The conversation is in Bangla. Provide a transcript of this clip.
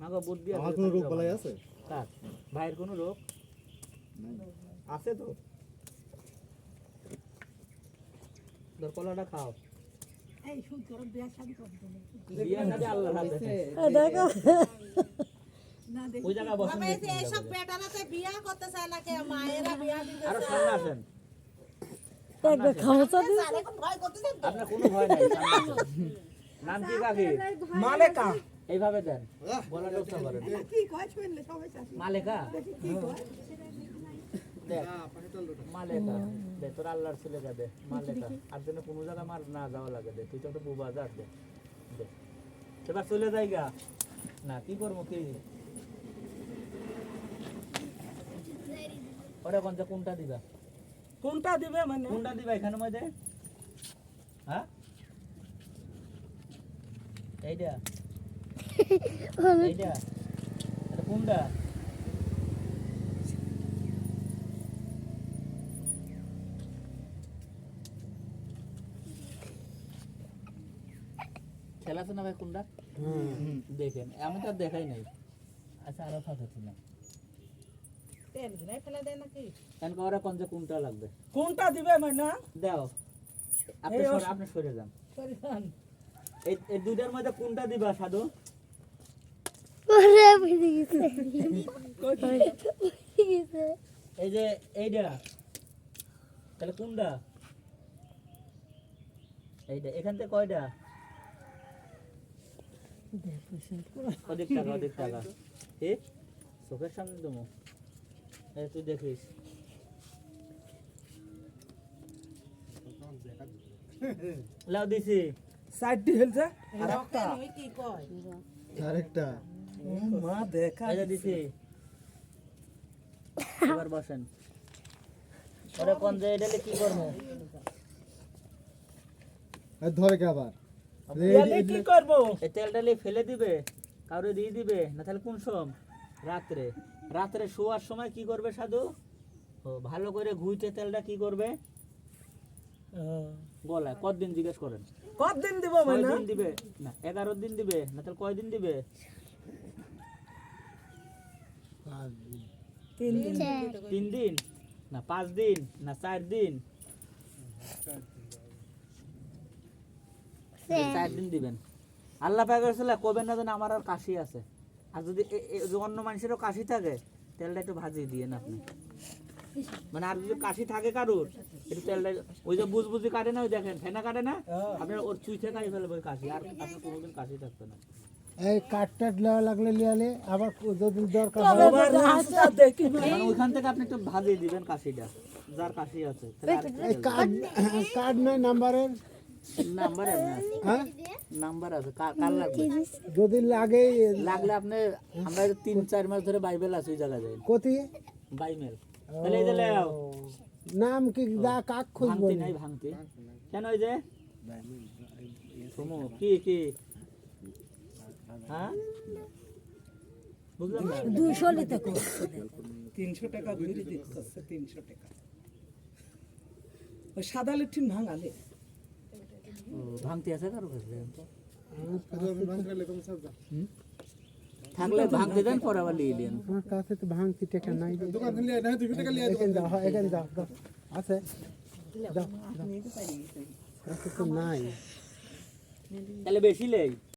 মাগো বুদ্ধি আমার কোনো রোগ বালাই আছে? কার? ভাইয়ের কোনো রোগ? আছে তো। ধর কলাটা খাও। মালেকা। এইভাবে দেন। গলাটা উচ্চ করেন মালেকা? কি কয় দেখ মালেকা। দে তোর আল্লাহর ছেলে যা দে মালেকা। আর জন্য কোনো জায়গায় মার না যাওয়া লাগে দে তুই তো একটা বুবা যা দে দে। এবার চলে যাই গা। না কি করব কি? ওটা কোন কোনটা দিবা? কোনটা দিবে মানে? কোনটা দিবা এখানে মধ্যে? হ্যাঁ? এইটা। এইটা? এটা কোনটা? খেলা আছে না ভাই কোনটা? দেখেন আমি তো দেখাই নাই। আচ্ছা আরও ফাঁকাচ্ছি না। তেল ঘিরাই ফেলে দেয় নাকি? কেন যে কোনটা লাগবে? কোনটা দিবে মানে দাও। আপনি সরে- আপনি সরে যান। এই এই দুইটার মধ্যে কোনটা দিবা সাধু? ওরে ভিড়ে গেছে। ভিড়ে গেছে। এই যে এইটা তাহলে কোনটা এইটা এখান থেকে কয়টা অধিক টাকা অধিক টাকা। এ চোখের সামনে এই তুই দেখিস। লাও দিছি। সাইডটি হেলছে আর একটা। ওই কি কয়? আরেকটা। ও মা দেখা দিছি এবার বসেন ওরে কোন যে এটা কি করব আর ধরে কে আবার। কি করব এই তেলটালি ফেলে দিবে কাউরে দিয়ে দিবে না তাহলে কোন সম? রাত্রে। রাত্রে শোয়ার সময় কি করবে সাধু? ভালো করে ঘুইটে তেলটা কি করবে? গলায় কতদিন জিজ্ঞেস করেন? কতদিন দিব মানে দিবে। না এগারো দিন দিবে না তাহলে কয়দিন দিবে? তিন দিন। তিন দিন। না পাঁচ দিন না চার দিন? চার দিন। দিবেন। আল্লাহ কবেন না যেন আমার আর কাশি আছে। আর যদি অন্য মানুষেরও কাশি থাকে তেলটা একটু ভাজিয়ে দিয়ে আপনি। মানে আর যদি কাশি থাকে কারুর একটু তেলটা ওই যে বুঝবুঝি কাটে না ওই দেখেন ফেনা কাটে না? আপনার ওর চুইতে খাই ফেলবে ওই কাশি। আর আপনার কোনোদিন কাশি থাকবে না। এই কাঠ টাট লেওয়া লাগলে লিয়ালে আবার যদি দরকার হয়। আবার রাস্তা দেখি। মানে ওইখান থেকে আপনি একটু ভাজিয়ে দিবেন কাশিটা যার কাশি আছে এই কার্ড কার্ড নাই নাম্বারের। নাম্বার আছে হ্যাঁ? নাম্বার আছে কার লাগবে? যদি লাগে লাগলে আপনি আমরা তিন চার মাস ধরে বাইবেল আছে ওই জায়গায় যাই। কতি বাইমেল তাহলে এই যে নাম কি? দা কাক খুঁজবো ভাঙতি নাই ভাঙতি। কেন ওই যে? কি কি? দুইশো লিতে তিনশো টাকা ঘুরে দিচ্ছে তিনশো টাকা। ওই সাদা ভাঙালে ও, ভাঙতি আছে কারও কাছে? থাকলে ভাঙতে দেন পরে আবার লিয়ে দেন আমার কাছে তো ভাঙতি টাকা নাই। দোকান থেকে লিয়ে না টাকা লিয়ে এখানে যাও এখানে যাও যাও। আছে। যাও যাও। কাছে তো নাই তাহলে বেশি লেই।